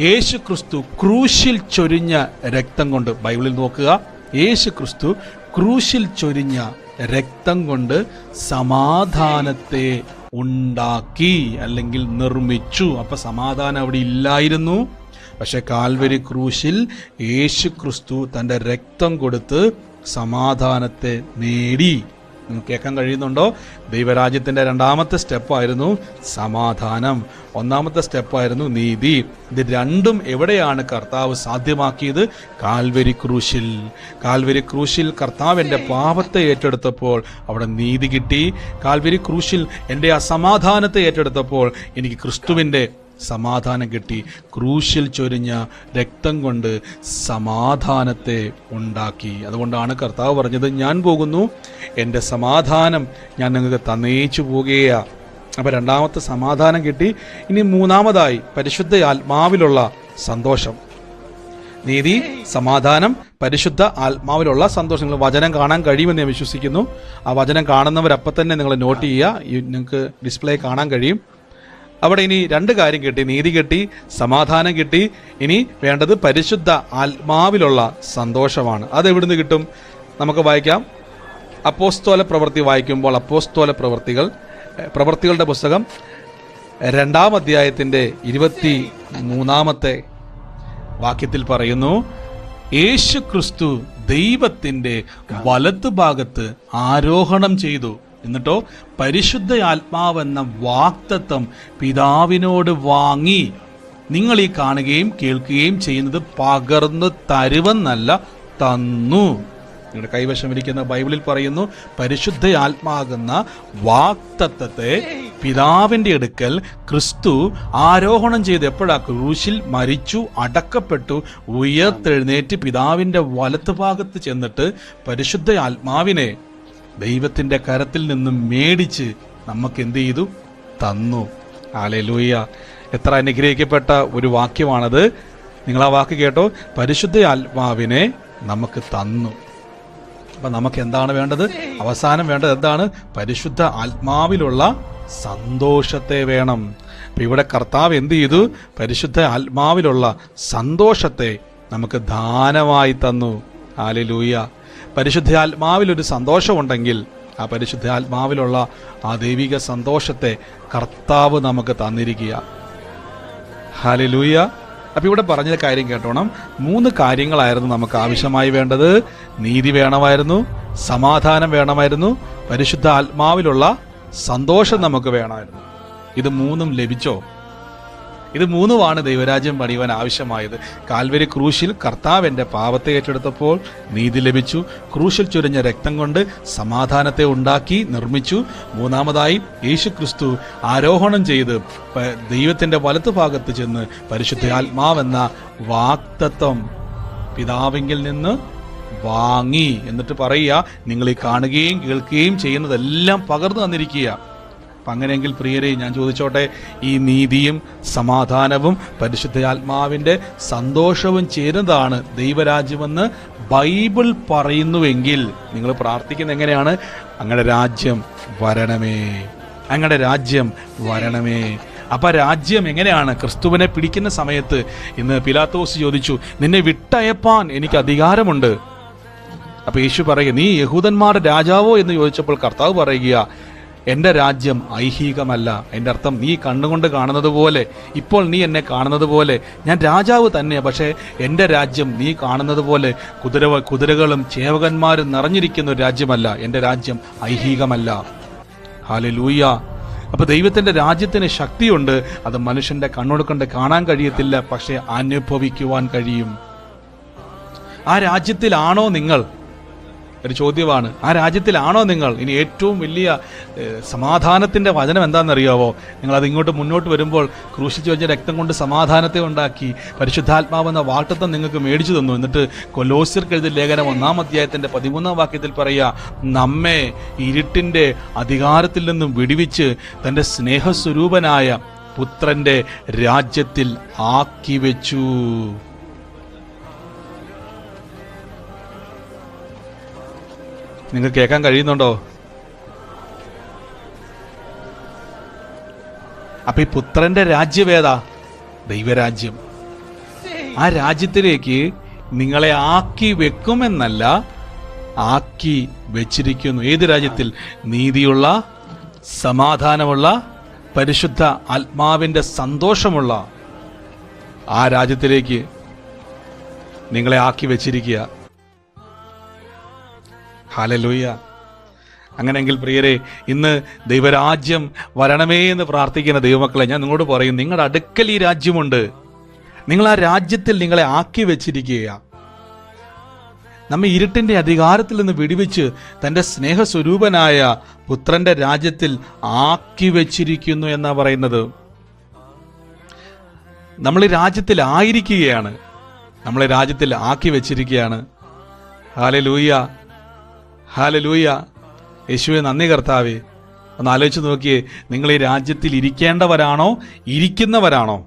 യേശു ക്രിസ്തു ക്രൂശിൽ ചൊരിഞ്ഞ രക്തം കൊണ്ട് ബൈബിളിൽ നോക്കുക യേശു ക്രിസ്തു ക്രൂശിൽ ചൊരിഞ്ഞ രക്തം കൊണ്ട് സമാധാനത്തെ ഉണ്ടാക്കി അല്ലെങ്കിൽ നിർമ്മിച്ചു. അപ്പൊ സമാധാനം അവിടെ ഇല്ലായിരുന്നു. പക്ഷെ കാൽവരി ക്രൂശിൽ യേശു ക്രിസ്തു തന്റെ രക്തം കൊടുത്ത് സമാധാനത്തെ നേടി. നിങ്ങൾക്ക് കേൾക്കാൻ കഴിയുന്നുണ്ടോ? ദൈവരാജ്യത്തിന്റെ രണ്ടാമത്തെ സ്റ്റെപ്പായിരുന്നു സമാധാനം. ഒന്നാമത്തെ സ്റ്റെപ്പായിരുന്നു നീതി. ഇത് രണ്ടും എവിടെയാണ് കർത്താവ് സാധ്യമാക്കിയത്? കാൽവരി ക്രൂശിൽ. കാൽവരി ക്രൂശിൽ കർത്താവ് എന്റെ പാപത്തെ ഏറ്റെടുത്തപ്പോൾ അവിടെ നീതി കിട്ടി. കാൽവരി ക്രൂശിൽ എന്റെ അസമാധാനത്തെ ഏറ്റെടുത്തപ്പോൾ എനിക്ക് ക്രിസ്തുവിന്റെ സമാധാനം കിട്ടി. ക്രൂശിൽ ചൊരിഞ്ഞ രക്തം കൊണ്ട് സമാധാനത്തെ ഉണ്ടാക്കി. അതുകൊണ്ടാണ് കർത്താവ് പറഞ്ഞത് ഞാൻ പോകുന്നു എന്റെ സമാധാനം ഞാൻ നിങ്ങൾക്ക് തന്നേച്ചു പോകുകയാ. അപ്പോൾ രണ്ടാമത്തെ സമാധാനം കിട്ടി. ഇനി മൂന്നാമതായി പരിശുദ്ധ ആത്മാവിലുള്ള സന്തോഷം. നീതി സമാധാനം പരിശുദ്ധ ആത്മാവിലുള്ള സന്തോഷം. നിങ്ങൾ വചനം കാണാൻ കഴിയുമെന്ന് ഞാൻ വിശ്വസിക്കുന്നു. ആ വചനം കാണുന്നവരപ്പം തന്നെ നിങ്ങൾ നോട്ട് ചെയ്യുക. നിങ്ങൾക്ക് ഡിസ്പ്ലേ കാണാൻ കഴിയും. അവിടെ ഇനി രണ്ട് കാര്യം കിട്ടി. നീതി കിട്ടി സമാധാനം കിട്ടി. ഇനി വേണ്ടത് പരിശുദ്ധ ആത്മാവിലുള്ള സന്തോഷമാണ്. അത് എവിടുന്ന് കിട്ടും? നമുക്ക് വായിക്കാം. അപ്പോസ്തോല പ്രവൃത്തി വായിക്കുമ്പോൾ അപ്പോസ്തോല പ്രവൃത്തികൾ പ്രവൃത്തികളുടെ പുസ്തകം രണ്ടാം അധ്യായത്തിന്റെ ഇരുപത്തി മൂന്നാമത്തെ വാക്യത്തിൽ പറയുന്നു യേശു ക്രിസ്തു ദൈവത്തിന്റെ വലത്ത് ഭാഗത്ത് ആരോഹണം ചെയ്തു. എന്നിട്ടോ പരിശുദ്ധ ആത്മാവെന്ന വാക്തത്വം പിതാവിനോട് വാങ്ങി നിങ്ങൾ ഈ കാണുകയും കേൾക്കുകയും ചെയ്യുന്നത് പകർന്നു തരുവെന്നല്ല തന്നു. നിങ്ങളുടെ കൈവശം ഇരിക്കുന്ന ബൈബിളിൽ പറയുന്നു പരിശുദ്ധ ആത്മാകുന്ന വാക്തത്വത്തെ പിതാവിന്റെ അടുക്കൽ ക്രിസ്തു ആരോഹണം ചെയ്ത് എപ്പോഴാ ക്രൂശിൽ മരിച്ചു അടക്കപ്പെട്ടു ഉയർത്തെഴുന്നേറ്റ് പിതാവിന്റെ വലത്ത് ഭാഗത്ത് ചെന്നിട്ട് പരിശുദ്ധ ആത്മാവിനെ ദൈവത്തിന്റെ കരത്തിൽ നിന്നും മേടിച്ച് നമുക്ക് എന്ത് ചെയ്തു? തന്നു. ആലലൂയ എത്ര അനുഗ്രഹിക്കപ്പെട്ട ഒരു വാക്യമാണത്. നിങ്ങൾ ആ വാക്ക് കേട്ടോ. പരിശുദ്ധ ആത്മാവിനെ നമുക്ക് തന്നു. അപ്പൊ നമുക്ക് എന്താണ് വേണ്ടത്? അവസാനം വേണ്ടത് എന്താണ്? പരിശുദ്ധ ആത്മാവിലുള്ള സന്തോഷത്തെ വേണം. അപ്പൊ ഇവിടെ കർത്താവ് എന്ത് ചെയ്തു? പരിശുദ്ധ ആത്മാവിലുള്ള സന്തോഷത്തെ നമുക്ക് ദാനമായി തന്നു. ആലിലൂയ പരിശുദ്ധ ആത്മാവിൽ ഒരു സന്തോഷമുണ്ടെങ്കിൽ ആ പരിശുദ്ധാത്മാവിലുള്ള ആ ദൈവിക സന്തോഷത്തെ കർത്താവ് നമുക്ക് തന്നിരിക്കുക. ഹാലിലൂയ അപ്പം ഇവിടെ പറഞ്ഞ കാര്യം കേട്ടോണം. മൂന്ന് കാര്യങ്ങളായിരുന്നു നമുക്ക് ആവശ്യമായി വേണ്ടത്. നീതി വേണമായിരുന്നു സമാധാനം വേണമായിരുന്നു പരിശുദ്ധ ആത്മാവിലുള്ള സന്തോഷം നമുക്ക് വേണമായിരുന്നു. ഇത് മൂന്നും ലഭിച്ചോ? ഇത് മൂന്നുമാണ് ദൈവരാജ്യം പണിയുവാൻ ആവശ്യമായത്. കാൽവരി ക്രൂശിൽ കർത്താവ് എന്റെ പാപത്തെ ഏറ്റെടുത്തപ്പോൾ നീതി ലഭിച്ചു. ക്രൂശിൽ ചുരിഞ്ഞ രക്തം കൊണ്ട് സമാധാനത്തെ ഉണ്ടാക്കി നിർമ്മിച്ചു. മൂന്നാമതായി യേശു ക്രിസ്തു ആരോഹണം ചെയ്ത് ദൈവത്തിന്റെ വലത്ത് ഭാഗത്ത് ചെന്ന് പരിശുദ്ധ ആത്മാവെന്ന വാക്തത്വം പിതാവിങ്കിൽ നിന്ന് വാങ്ങി. എന്നിട്ട് പറയുക നിങ്ങൾ ഈ കാണുകയും കേൾക്കുകയും ചെയ്യുന്നതെല്ലാം പകർന്നു തന്നിരിക്കുക. അപ്പം അങ്ങനെയെങ്കിൽ പ്രിയരെ ഞാൻ ചോദിച്ചോട്ടെ ഈ നീതിയും സമാധാനവും പരിശുദ്ധ ആത്മാവിന്റെ സന്തോഷവും ചേരുന്നതാണ് ദൈവരാജ്യമെന്ന് ബൈബിൾ പറയുന്നുവെങ്കിൽ നിങ്ങൾ പ്രാർത്ഥിക്കുന്ന എങ്ങനെയാണ്? അങ്ങയുടെ രാജ്യം വരണമേ. അങ്ങയുടെ രാജ്യം വരണമേ. അപ്പൊ രാജ്യം എങ്ങനെയാണ്? ക്രിസ്തുവിനെ പിടിക്കുന്ന സമയത്ത് ഇന്ന് പിലാത്തോസ് ചോദിച്ചു നിന്നെ വിട്ടയപ്പാൻ എനിക്ക് അധികാരമുണ്ട്. അപ്പൊ യേശു പറയുക നീ യഹൂദന്മാരുടെ രാജാവോ? എന്ന് ചോദിച്ചപ്പോൾ കർത്താവ് പറയുക എന്റെ രാജ്യം ഐഹികമല്ല. എന്റെ അർത്ഥം നീ കണ്ണുകൊണ്ട് കാണുന്നത് പോലെ ഇപ്പോൾ നീ എന്നെ കാണുന്നത് പോലെ ഞാൻ രാജാവ് തന്നെ പക്ഷേ എന്റെ രാജ്യം നീ കാണുന്നത് പോലെ കുതിര കുതിരകളും ചേവകന്മാരും നിറഞ്ഞിരിക്കുന്ന ഒരു രാജ്യമല്ല. എന്റെ രാജ്യം ഐഹികമല്ല. ഹാലലൂയ അപ്പൊ ദൈവത്തിന്റെ രാജ്യത്തിന് ശക്തിയുണ്ട്. അത് മനുഷ്യന്റെ കണ്ണോട് കണ്ട് കാണാൻ കഴിയത്തില്ല പക്ഷെ അനുഭവിക്കുവാൻ കഴിയും. ആ രാജ്യത്തിലാണോ നിങ്ങൾ? ഒരു ചോദ്യമാണ്. ആ രാജ്യത്തിലാണോ നിങ്ങൾ? ഇനി ഏറ്റവും വലിയ സമാധാനത്തിന്റെ വചനം എന്താണെന്നറിയാവോ? നിങ്ങൾ അത് ഇങ്ങോട്ട് മുന്നോട്ട് വരുമ്പോൾ ക്രൂശിച്ചു വെച്ച രക്തം കൊണ്ട് സമാധാനത്തെ ഉണ്ടാക്കി പരിശുദ്ധാത്മാവെന്ന വാട്ടത്വം നിങ്ങൾക്ക് മേടിച്ചു തന്നു. എന്നിട്ട് കൊലോസ്യർക്ക് എഴുതിയ ലേഖനം ഒന്നാം അധ്യായത്തിന്റെ പതിമൂന്നാം വാക്യത്തിൽ പറയുക നമ്മെ ഇരുട്ടിന്റെ അധികാരത്തിൽ നിന്നും വിടിവിച്ച് തന്റെ സ്നേഹസ്വരൂപനായ പുത്രന്റെ രാജ്യത്തിൽ ആക്കി വെച്ചു നിങ്ങൾക്ക് കേൾക്കാൻ കഴിയുന്നുണ്ടോ? അപ്പൊ ഈ പുത്രന്റെ രാജ്യവേദ ദൈവരാജ്യം. ആ രാജ്യത്തിലേക്ക് നിങ്ങളെ ആക്കി വെക്കുമെന്നല്ല ആക്കി വെച്ചിരിക്കുന്നു. ഏത് രാജ്യത്തിൽ? നീതിയുള്ള സമാധാനമുള്ള പരിശുദ്ധ ആത്മാവിന്റെ സന്തോഷമുള്ള ആ രാജ്യത്തിലേക്ക് നിങ്ങളെ ആക്കി വെച്ചിരിക്കുക. ഹാലലൂയ. അങ്ങനെയെങ്കിൽ പ്രിയരെ ഇന്ന് ദൈവരാജ്യം വരണമേ എന്ന് പ്രാർത്ഥിക്കുന്ന ദൈവമക്കളെ ഞാൻ നിങ്ങളോട് പറയും നിങ്ങളുടെ അടുക്കൽ ഈ രാജ്യമുണ്ട്. നിങ്ങൾ ആ രാജ്യത്തിൽ നിങ്ങളെ ആക്കി വെച്ചിരിക്കുക നമ്മെ ഇരുട്ടിന്റെ അധികാരത്തിൽ നിന്ന് വിടിവിച്ച് തന്റെ സ്നേഹസ്വരൂപനായ പുത്രന്റെ രാജ്യത്തിൽ ആക്കി വെച്ചിരിക്കുന്നു എന്നാ പറയുന്നത്. നമ്മൾ ഈ രാജ്യത്തിൽ ആയിരിക്കുകയാണ്. നമ്മളെ രാജ്യത്തിൽ ആക്കി വെച്ചിരിക്കുകയാണ്. ഹാലെ ലൂയ ഹാലെ ലൂയ യേശുവെ നന്ദി കർത്താവേ. ഒന്ന് ആലോചിച്ച് നോക്കിയേ നിങ്ങൾ ഈ രാജ്യത്തിൽ ഇരിക്കേണ്ടവരാണോ? ഇരിക്കുന്നവരാണോ?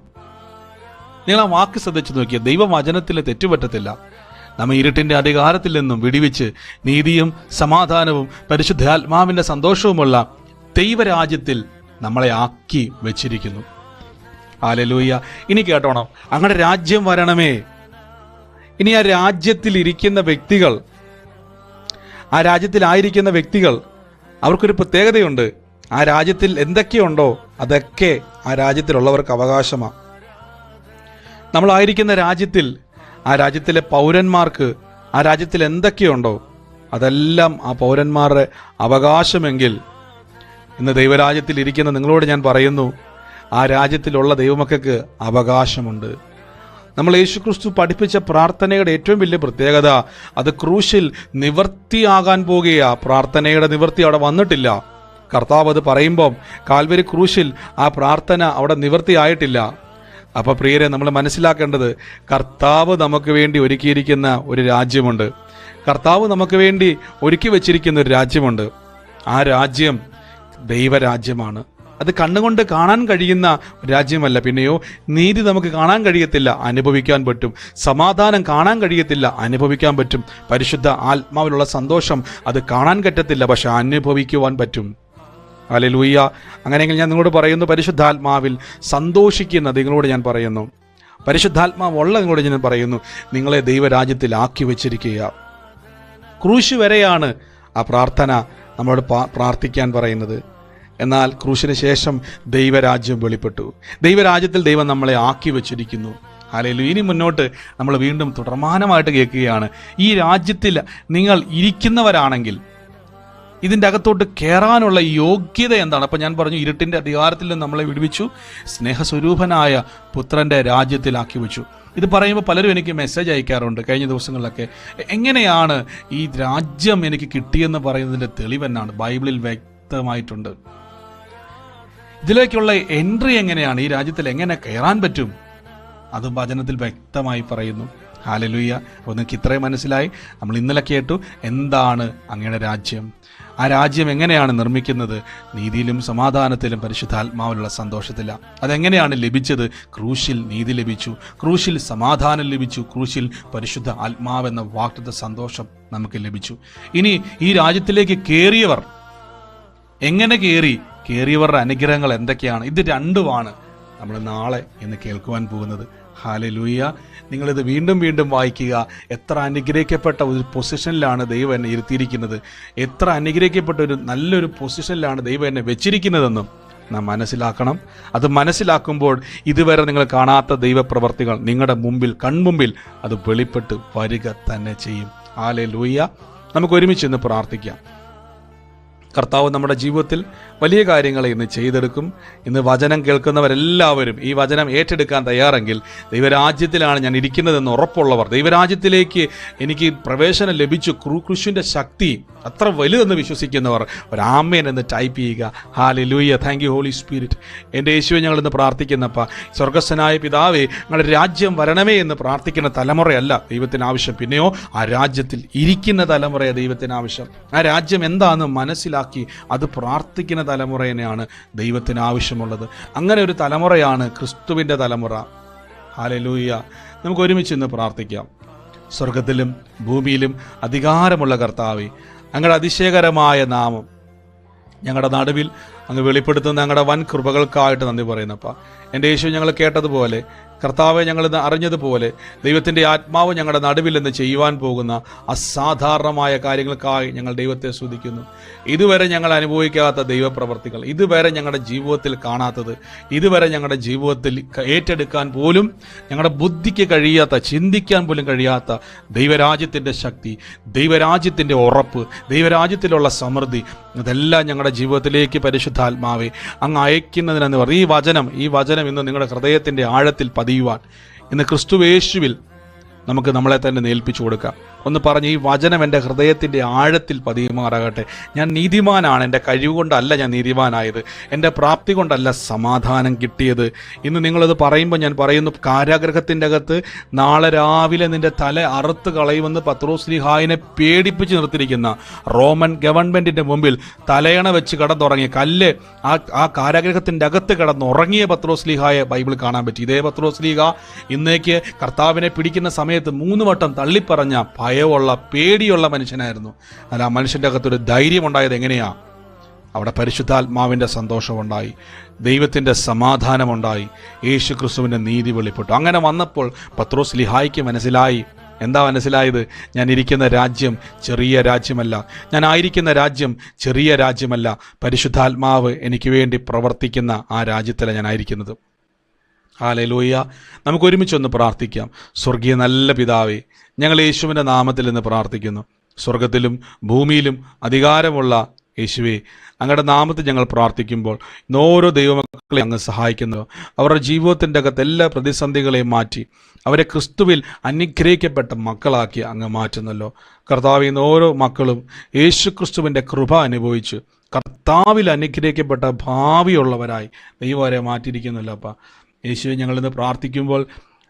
നിങ്ങൾ ആ വാക്ക് ശ്രദ്ധിച്ചു നോക്കിയേ ദൈവവചനത്തിൽ തെറ്റുപറ്റത്തില്ല. നമ്മ ഇരുട്ടിന്റെ അധികാരത്തിൽ നിന്നും വിടിവിച്ച് നീതിയും സമാധാനവും പരിശുദ്ധാത്മാവിന്റെ സന്തോഷവുമുള്ള ദൈവരാജ്യത്തിൽ നമ്മളെ ആക്കി വെച്ചിരിക്കുന്നു. ആലലൂയ്യ ഇനി കേട്ടോണം അങ്ങനെ രാജ്യം വരണമേ. ഇനി ആ രാജ്യത്തിൽ ഇരിക്കുന്ന വ്യക്തികൾ ആ രാജ്യത്തിലായിരിക്കുന്ന വ്യക്തികൾ അവർക്കൊരു പ്രത്യേകതയുണ്ട്. ആ രാജ്യത്തിൽ എന്തൊക്കെയുണ്ടോ അതൊക്കെ ആ രാജ്യത്തിലുള്ളവർക്ക് അവകാശമാണ് നമ്മളായിരിക്കുന്ന രാജ്യത്തിൽ ആ രാജ്യത്തിലെ പൗരന്മാർക്ക് ആ രാജ്യത്തിൽ എന്തൊക്കെയുണ്ടോ അതെല്ലാം ആ പൗരന്മാരുടെ അവകാശമെങ്കിൽ ഇന്ന് ദൈവരാജ്യത്തിൽ ഇരിക്കുന്ന നിങ്ങളോട് ഞാൻ പറയുന്നു ആ രാജ്യത്തിലുള്ള ദൈവമക്കൾക്ക് അവകാശമുണ്ട്. നമ്മൾ യേശുക്രിസ്തു പഠിപ്പിച്ച പ്രാർത്ഥനയുടെ ഏറ്റവും വലിയ പ്രത്യേകത അത് ക്രൂശിൽ നിവർത്തിയാകാൻ പോകുകയാ. പ്രാർത്ഥനയുടെ നിവർത്തി അവിടെ വന്നിട്ടില്ല. കർത്താവ് അത് പറയുമ്പം കാൽവരി ക്രൂശിൽ ആ പ്രാർത്ഥന അവിടെ നിവർത്തിയായിട്ടില്ല. അപ്പോൾ പ്രിയരെ നമ്മൾ മനസ്സിലാക്കേണ്ടത് കർത്താവ് നമുക്ക് വേണ്ടി ഒരുക്കിയിരിക്കുന്ന ഒരു രാജ്യമുണ്ട്. കർത്താവ് നമുക്ക് വേണ്ടി ഒരുക്കി വച്ചിരിക്കുന്ന ഒരു രാജ്യമുണ്ട്. ആ രാജ്യം ദൈവരാജ്യമാണ്. അത് കണ്ണുകൊണ്ട് കാണാൻ കഴിയുന്ന രാജ്യമല്ല. പിന്നെയോ നീതി നമുക്ക് കാണാൻ കഴിയത്തില്ല അനുഭവിക്കാൻ പറ്റും. സമാധാനം കാണാൻ കഴിയത്തില്ല അനുഭവിക്കാൻ പറ്റും. പരിശുദ്ധ ആത്മാവിലുള്ള സന്തോഷം അത് കാണാൻ പറ്റത്തില്ല പക്ഷെ അനുഭവിക്കുവാൻ പറ്റും. അലലൂയ്യ അങ്ങനെയെങ്കിൽ ഞാൻ നിങ്ങളോട് പറയുന്നു പരിശുദ്ധാത്മാവിൽ സന്തോഷിക്കുന്ന നിങ്ങളോട് ഞാൻ പറയുന്നു. പരിശുദ്ധാത്മാവുള്ള നിങ്ങളോട് ഞാൻ പറയുന്നു നിങ്ങളെ ദൈവരാജ്യത്തിൽ ആക്കി വെച്ചിരിക്കുക. ക്രൂശ് വരെയാണ് ആ പ്രാർത്ഥന നമ്മളോട് പ്രാർത്ഥിക്കാൻ പറയുന്നത്. എന്നാൽ ക്രൂശിന് ശേഷം ദൈവരാജ്യം വെളിപ്പെട്ടു. ദൈവരാജ്യത്തിൽ ദൈവം നമ്മളെ ആക്കി വെച്ചിരിക്കുന്നു. അല്ലെങ്കിലും ഇനി മുന്നോട്ട് നമ്മൾ വീണ്ടും തുടർമാനമായിട്ട് കേൾക്കുകയാണ്. ഈ രാജ്യത്തിൽ നിങ്ങൾ ഇരിക്കുന്നവരാണെങ്കിൽ ഇതിന്റെ അകത്തോട്ട് കയറാനുള്ള യോഗ്യത എന്താണ്? അപ്പം ഞാൻ പറഞ്ഞു ഇരുട്ടിന്റെ അധികാരത്തിൽ നിന്ന് നമ്മളെ വിടുവിച്ചു സ്നേഹസ്വരൂപനായ പുത്രന്റെ രാജ്യത്തിലാക്കി വെച്ചു. ഇത് പറയുമ്പോൾ പലരും എനിക്ക് മെസ്സേജ് അയക്കാറുണ്ട് കഴിഞ്ഞ ദിവസങ്ങളിലൊക്കെ. എങ്ങനെയാണ് ഈ രാജ്യം എനിക്ക് കിട്ടിയെന്ന് പറയുന്നതിന്റെ തെളിവെന്നാണ് ബൈബിളിൽ വ്യക്തമായിട്ടുണ്ട്. ഇതിലേക്കുള്ള എൻട്രി എങ്ങനെയാണ്? ഈ രാജ്യത്തിൽ എങ്ങനെ കയറാൻ പറ്റും? അതും വചനത്തിൽ വ്യക്തമായി പറയുന്നു. ഹാലലുയ്യ അപ്പോൾ നിങ്ങൾക്ക് ഇത്രയും മനസ്സിലായി. നമ്മൾ ഇന്നലെ കേട്ടു എന്താണ് അങ്ങയുടെ രാജ്യം. ആ രാജ്യം എങ്ങനെയാണ് നിർമ്മിക്കുന്നത്? നീതിയിലും സമാധാനത്തിലും പരിശുദ്ധാത്മാവിലുള്ള സന്തോഷത്തില്ല അതെങ്ങനെയാണ് ലഭിച്ചത്? ക്രൂശിൽ നീതി ലഭിച്ചു. ക്രൂശിൽ സമാധാനം ലഭിച്ചു. ക്രൂശിൽ പരിശുദ്ധ ആത്മാവെന്ന വാക്തത്വ സന്തോഷം നമുക്ക് ലഭിച്ചു. ഇനി ഈ രാജ്യത്തിലേക്ക് കയറിയവർ എങ്ങനെ കയറി കയറിയവരുടെ അനുഗ്രഹങ്ങൾ എന്തൊക്കെയാണ്? ഇത് രണ്ടുമാണ് നമ്മൾ നാളെ ഇന്ന് കേൾക്കുവാൻ പോകുന്നത്. ഹാലലൂയ നിങ്ങളിത് വീണ്ടും വീണ്ടും വായിക്കുക. എത്ര അനുഗ്രഹിക്കപ്പെട്ട ഒരു പൊസിഷനിലാണ് ദൈവം എന്നെ ഇരുത്തിയിരിക്കുന്നത്. എത്ര അനുഗ്രഹിക്കപ്പെട്ട ഒരു നല്ലൊരു പൊസിഷനിലാണ് ദൈവം എന്നെ വെച്ചിരിക്കുന്നതെന്നും നാം മനസ്സിലാക്കണം. അത് മനസ്സിലാക്കുമ്പോൾ ഇതുവരെ നിങ്ങൾ കാണാത്ത ദൈവപ്രവർത്തികൾ നിങ്ങളുടെ മുമ്പിൽ കൺമുമ്പിൽ അത് വെളിപ്പെട്ട് വരിക തന്നെ ചെയ്യും. ആലെ ലൂയ്യ നമുക്ക് ഒരുമിച്ച് ഇന്ന് പ്രാർത്ഥിക്കാം. കർത്താവ് നമ്മുടെ ജീവിതത്തിൽ വലിയ കാര്യങ്ങൾ ഇന്ന് ചെയ്തെടുക്കും. ഇന്ന് വചനം കേൾക്കുന്നവരെല്ലാവരും ഈ വചനം ഏറ്റെടുക്കാൻ തയ്യാറെങ്കിൽ ദൈവരാജ്യത്തിലാണ് ഞാൻ ഇരിക്കുന്നതെന്ന് ഉറപ്പുള്ളവർ ദൈവരാജ്യത്തിലേക്ക് എനിക്ക് പ്രവേശനം ലഭിച്ചു ക്രൂക്രിശുവിന്റെ ശക്തി അത്ര വലുതെന്ന് വിശ്വസിക്കുന്നവർ ഒരു ആമേൻ എന്ന് ടൈപ്പ് ചെയ്യുക. ഹാലി ലൂയ താങ്ക് യു ഹോളി സ്പിരിറ്റ് എന്റെ യേശുവെ ഞങ്ങൾ ഇന്ന് പ്രാർത്ഥിക്കുന്നപ്പ സ്വർഗസ്വനായ പിതാവേ ഞങ്ങളുടെ രാജ്യം വരണമേ എന്ന് പ്രാർത്ഥിക്കുന്ന തലമുറയല്ല ദൈവത്തിന് ആവശ്യം. പിന്നെയോ ആ രാജ്യത്തിൽ ഇരിക്കുന്ന തലമുറയെ ദൈവത്തിന് ആവശ്യം. ആ രാജ്യം എന്താണെന്ന് മനസ്സിലാക്കി അത് പ്രാർത്ഥിക്കുന്ന തലമുറയെയാണ് ദൈവത്തിന് ആവശ്യമുള്ളത്. അങ്ങനെ ഒരു തലമുറയാണ് ക്രിസ്തുവിന്റെ തലമുറ. ഹാലലൂയ നമുക്ക് ഒരുമിച്ച് ഇന്ന് പ്രാർത്ഥിക്കാം. സ്വർഗത്തിലും ഭൂമിയിലും അധികാരമുള്ള കർത്താവെ അങ്ങയുടെ അതിശയകരമായ നാമം ഞങ്ങളുടെ നടുവിൽ അങ്ങ് വെളിപ്പെടുത്തുന്ന ഞങ്ങളുടെ വൻ കൃപകൾക്കായിട്ട് നന്ദി പറയുന്നപ്പ. എന്റെ യേശു ഞങ്ങൾ കേട്ടതുപോലെ കർത്താവെ ഞങ്ങളിന്ന് അറിഞ്ഞതുപോലെ ദൈവത്തിന്റെ ആത്മാവ് ഞങ്ങളുടെ നടുവിൽ നിന്ന് ചെയ്യുവാൻ പോകുന്ന അസാധാരണമായ കാര്യങ്ങൾക്കായി ഞങ്ങൾ ദൈവത്തെ സ്തുതിക്കുന്നു. ഇതുവരെ ഞങ്ങൾ അനുഭവിക്കാത്ത ദൈവപ്രവർത്തികൾ ഇതുവരെ ഞങ്ങളുടെ ജീവിതത്തിൽ കാണാത്തത് ഇതുവരെ ഞങ്ങളുടെ ജീവിതത്തിൽ ഏറ്റെടുക്കാൻ പോലും ഞങ്ങളുടെ ബുദ്ധിക്ക് കഴിയാത്ത ചിന്തിക്കാൻ പോലും കഴിയാത്ത ദൈവരാജ്യത്തിന്റെ ശക്തി ദൈവരാജ്യത്തിന്റെ ഉറപ്പ് ദൈവരാജ്യത്തിലുള്ള സമൃദ്ധി ഇതെല്ലാം ഞങ്ങളുടെ ജീവിതത്തിലേക്ക് പരിശുദ്ധാത്മാവെ അങ്ങ് അയക്കുന്നതിനെന്ന് പറയും ഈ വചനം ഈ വചനം ഇന്ന് നിങ്ങളുടെ ഹൃദയത്തിന്റെ ആഴത്തിൽ പതിയുവാൻ. ഇന്ന് ക്രിസ്തുവേശുവിൽ നമുക്ക് നമ്മളെ തന്നെ നേൽപ്പിച്ചു കൊടുക്കാം. ഒന്ന് പറഞ്ഞ് ഈ വചനം എന്റെ ഹൃദയത്തിന്റെ ആഴത്തിൽ പതിയുമാറാകട്ടെ. ഞാൻ നീതിമാനാണ്. എന്റെ കഴിവ് കൊണ്ടല്ല ഞാൻ നീതിമാനായത്. എന്റെ പ്രാപ്തി കൊണ്ടല്ല സമാധാനം കിട്ടിയത്. ഇന്ന് നിങ്ങളത് പറയുമ്പോൾ ഞാൻ പറയുന്നു കാരാഗ്രഹത്തിന്റെ അകത്ത് നാളെ രാവിലെ നിന്റെ തല അറുത്ത് കളയുമെന്ന് പത്രോസ്ലിഹായിനെ പേടിപ്പിച്ച് നിർത്തിയിരിക്കുന്ന റോമൻ ഗവൺമെന്റിന്റെ മുമ്പിൽ തലയണ വെച്ച് കടന്നുറങ്ങി കല്ല് ആ ആ കാരാഗ്രഹത്തിന്റെ അകത്ത് കിടന്നുറങ്ങിയ പത്രോസ്ലിഹായെ ബൈബിൾ കാണാൻ പറ്റി. ഇതേ പത്രോസ്ലിഹ ഇന്നേക്ക് കർത്താവിനെ പിടിക്കുന്ന സമയത്ത് മൂന്ന് വട്ടം തള്ളിപ്പറഞ്ഞ ഭയമുള്ള പേടിയുള്ള മനുഷ്യനായിരുന്നു. അല്ല ആ മനുഷ്യന്റെ അകത്തൊരു ധൈര്യം ഉണ്ടായത് എങ്ങനെയാ? അവിടെ പരിശുദ്ധാത്മാവിന്റെ സന്തോഷമുണ്ടായി ദൈവത്തിന്റെ സമാധാനമുണ്ടായി യേശു ക്രിസ്തുവിന്റെ നീതി വെളിപ്പെട്ടു. അങ്ങനെ വന്നപ്പോൾ പത്രോസ് ലിഹായിക്ക് മനസ്സിലായി. എന്താ മനസ്സിലായത്? ഞാൻ ഇരിക്കുന്ന രാജ്യം ചെറിയ രാജ്യമല്ല. ഞാൻ ആയിരിക്കുന്ന രാജ്യം ചെറിയ രാജ്യമല്ല. പരിശുദ്ധാത്മാവ് എനിക്ക് വേണ്ടി പ്രവർത്തിക്കുന്ന ആ രാജ്യത്തിലാണ് ഞാൻ ആയിരിക്കുന്നത്. ഹാലലൂയ. നമുക്ക് ഒരുമിച്ചൊന്ന് പ്രാർത്ഥിക്കാം. സ്വർഗീയ നല്ല പിതാവേ ഞങ്ങൾ യേശുവിന്റെ നാമത്തിൽ നിന്ന് പ്രാർത്ഥിക്കുന്നു. സ്വർഗത്തിലും ഭൂമിയിലും അധികാരമുള്ള യേശുവെ അങ്ങയുടെ നാമത്തിൽ ഞങ്ങൾ പ്രാർത്ഥിക്കുമ്പോൾ ഇന്ന് ഓരോ ദൈവമക്കളെ അങ്ങ് സഹായിക്കുന്നു. അവരുടെ ജീവിതത്തിന്റെ അകത്ത് എല്ലാ പ്രതിസന്ധികളെയും മാറ്റി അവരെ ക്രിസ്തുവിൽ അനുഗ്രഹിക്കപ്പെട്ട മക്കളാക്കി അങ്ങ് മാറ്റുന്നല്ലോ. കർത്താവ് ഇന്ന് ഓരോ മക്കളും യേശു ക്രിസ്തുവിന്റെ കൃപ അനുഭവിച്ച് കർത്താവിൽ അനുഗ്രഹിക്കപ്പെട്ട ഭാവിയുള്ളവരായി ദൈവം അവരെ മാറ്റിയിരിക്കുന്നല്ലോ അപ്പം. യേശുവെ ഞങ്ങളിന്ന് പ്രാർത്ഥിക്കുമ്പോൾ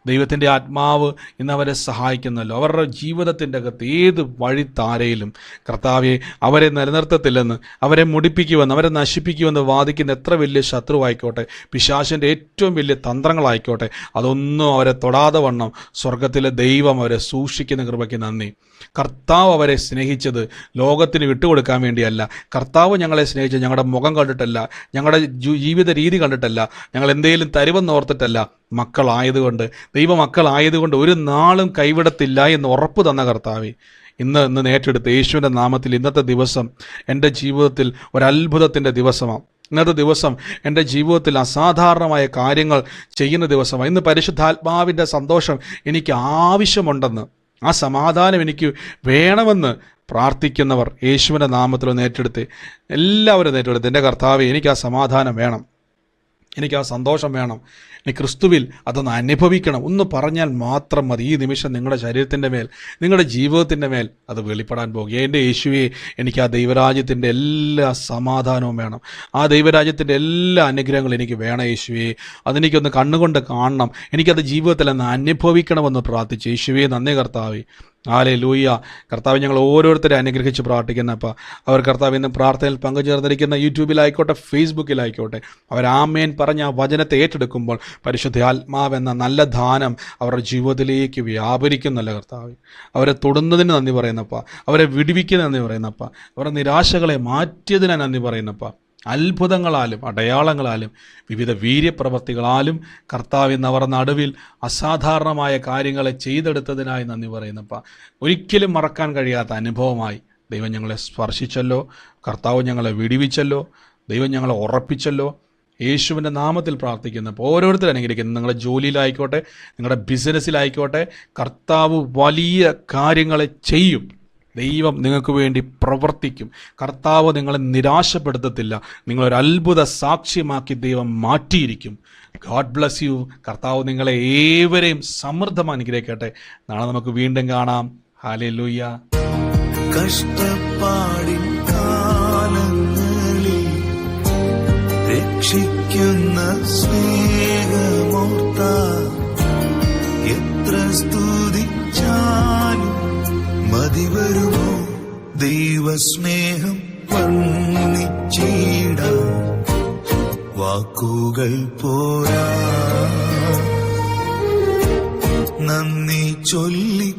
ദൈവത്തിന്റെ ആത്മാവ് ഇന്ന് അവരെ സഹായിക്കുന്നല്ലോ. അവരുടെ ജീവിതത്തിന്റെ അകത്ത് ഏത് വഴി താരയിലും കർത്താവെ അവരെ നിലനിർത്തത്തില്ലെന്ന് അവരെ മുടിപ്പിക്കുമെന്ന് അവരെ നശിപ്പിക്കുമെന്ന് വാദിക്കുന്ന എത്ര വലിയ ശത്രുവായിക്കോട്ടെ പിശാശിന്റെ ഏറ്റവും വലിയ തന്ത്രങ്ങളായിക്കോട്ടെ അതൊന്നും അവരെ തൊടാതെ വണ്ണം സ്വർഗത്തിലെ ദൈവം അവരെ സൂക്ഷിക്കുന്ന കൃപയ്ക്ക് നന്ദി. കർത്താവ് അവരെ സ്നേഹിച്ചത് ലോകത്തിന് വിട്ടുകൊടുക്കാൻ വേണ്ടിയല്ല. കർത്താവ് ഞങ്ങളെ സ്നേഹിച്ചത് ഞങ്ങളുടെ മുഖം കണ്ടിട്ടല്ല ഞങ്ങളുടെ ജീവിത രീതി കണ്ടിട്ടല്ല ഞങ്ങൾ എന്തെങ്കിലും തരുമെന്ന് ഓർത്തിട്ടല്ല മക്കളായതുകൊണ്ട്. ദൈവമക്കളായതുകൊണ്ട് ഒരു നാളും കൈവിടത്തില്ല എന്ന് ഉറപ്പ് തന്ന കർത്താവെ ഇന്ന് ഇന്ന് നേറ്റെടുത്ത് യേശുവിന്റെ നാമത്തിൽ ഇന്നത്തെ ദിവസം എന്റെ ജീവിതത്തിൽ ഒരത്ഭുതത്തിന്റെ ദിവസമാണ്. ഇന്നത്തെ ദിവസം എന്റെ ജീവിതത്തിൽ അസാധാരണമായ കാര്യങ്ങൾ ചെയ്യുന്ന ദിവസമാണ്. ഇന്ന് പരിശുദ്ധാത്മാവിന്റെ സന്തോഷം എനിക്ക് ആവശ്യമുണ്ടെന്ന് ആ സമാധാനം എനിക്ക് വേണമെന്ന് പ്രാർത്ഥിക്കുന്നവർ യേശുവിന്റെ നാമത്തിൽ ഒന്ന് ഏറ്റെടുത്ത് എല്ലാവരും ഏറ്റെടുത്ത് എന്റെ കർത്താവ് എനിക്ക് ആ സമാധാനം വേണം. എനിക്ക് ആ സന്തോഷം വേണം. ഇനി ക്രിസ്തുവിൽ അതൊന്ന് അനുഭവിക്കണം. ഒന്ന് പറഞ്ഞാൽ മാത്രം മതി. ഈ നിമിഷം നിങ്ങളുടെ ശരീരത്തിന്റെ മേൽ നിങ്ങളുടെ ജീവിതത്തിന്റെ മേൽ അത് വെളിപ്പെടാൻ പോകുക എന്റെ യേശുവെ എനിക്ക് ആ ദൈവരാജ്യത്തിന്റെ എല്ലാ സമാധാനവും വേണം. ആ ദൈവരാജ്യത്തിന്റെ എല്ലാ അനുഗ്രഹങ്ങളും എനിക്ക് വേണം യേശുവെ. അതെനിക്കൊന്ന് കണ്ണുകൊണ്ട് കാണണം. എനിക്കത് ജീവിതത്തിൽ ഒന്ന് അനുഭവിക്കണമെന്ന് പ്രാർത്ഥിച്ചു. യേശുവേ നന്ദി കർത്താവേ. ആലേ ലൂയ്യ കർത്താവ് ഞങ്ങൾ ഓരോരുത്തരെ അനുഗ്രഹിച്ച് പ്രാർത്ഥിക്കുന്ന അപ്പം. അവർ കർത്താവ് ഇന്ന് പ്രാർത്ഥനയിൽ പങ്കുചേർന്നിരിക്കുന്ന. യൂട്യൂബിലായിക്കോട്ടെ ഫേസ്ബുക്കിലായിക്കോട്ടെ. അവർ ആമേൻ പറഞ്ഞ വചനത്തെ ഏറ്റെടുക്കുമ്പോൾ പരിശുദ്ധ ആത്മാവെന്ന നല്ല ദാനം അവരുടെ ജീവിതത്തിലേക്ക് വ്യാപരിക്കുന്നല്ല കർത്താവ്. അവരെ തൊടുന്നതിന് നന്ദി പറയുന്നപ്പ. അവരെ വിടുവിക്കുന്നതിന് നന്ദി പറയുന്നപ്പ. അവരുടെ നിരാശകളെ മാറ്റിയതിന് നന്ദി പറയുന്നപ്പ. അത്ഭുതങ്ങളാലും അടയാളങ്ങളാലും വിവിധ വീര്യപ്രവർത്തികളാലും കർത്താവ് എന്നവർ നടുവിൽ അസാധാരണമായ കാര്യങ്ങളെ ചെയ്തെടുത്തതിനായി നന്ദി പറയുന്നപ്പ. ഒരിക്കലും മറക്കാൻ കഴിയാത്ത അനുഭവമായി ദൈവം ഞങ്ങളെ സ്പർശിച്ചല്ലോ കർത്താവ് ഞങ്ങളെ വിടിവിച്ചല്ലോ ദൈവം ഞങ്ങളെ ഉറപ്പിച്ചല്ലോ. യേശുവിന്റെ നാമത്തിൽ പ്രാർത്ഥിക്കുന്നപ്പോൾ ഓരോരുത്തരും അനുഗ്രഹിക്കുന്നു. നിങ്ങളുടെ ജോലിയിലായിക്കോട്ടെ നിങ്ങളുടെ ബിസിനസ്സിലായിക്കോട്ടെ കർത്താവ് വലിയ കാര്യങ്ങളെ ചെയ്യും. ദൈവം നിങ്ങൾക്ക് വേണ്ടി പ്രവർത്തിക്കും. കർത്താവ് നിങ്ങളെ നിരാശപ്പെടുത്തത്തില്ല. നിങ്ങളൊരു അത്ഭുത സാക്ഷ്യമാക്കി ദൈവം മാറ്റിയിരിക്കും. ഗോഡ് ബ്ലസ് യു കർത്താവ് നിങ്ങളെ ഏവരെയും സമൃദ്ധം അനുഗ്രഹിക്കട്ടെ. നാളെ നമുക്ക് വീണ്ടും കാണാം. ഹാലേ ലൂയ്യ കഷ്ടപ്പാടിൻ കാലങ്ങളിൽ രക്ഷിക്കുന്ന സ്നേഹമോർത്ത എത്ര സ്തുതിച്ചാലും മതി വരുമോ? ദൈവസ്നേഹം വന്നിച്ചീട വാക്കുകൾ പോരാ. നന്ദി ചൊല്ലി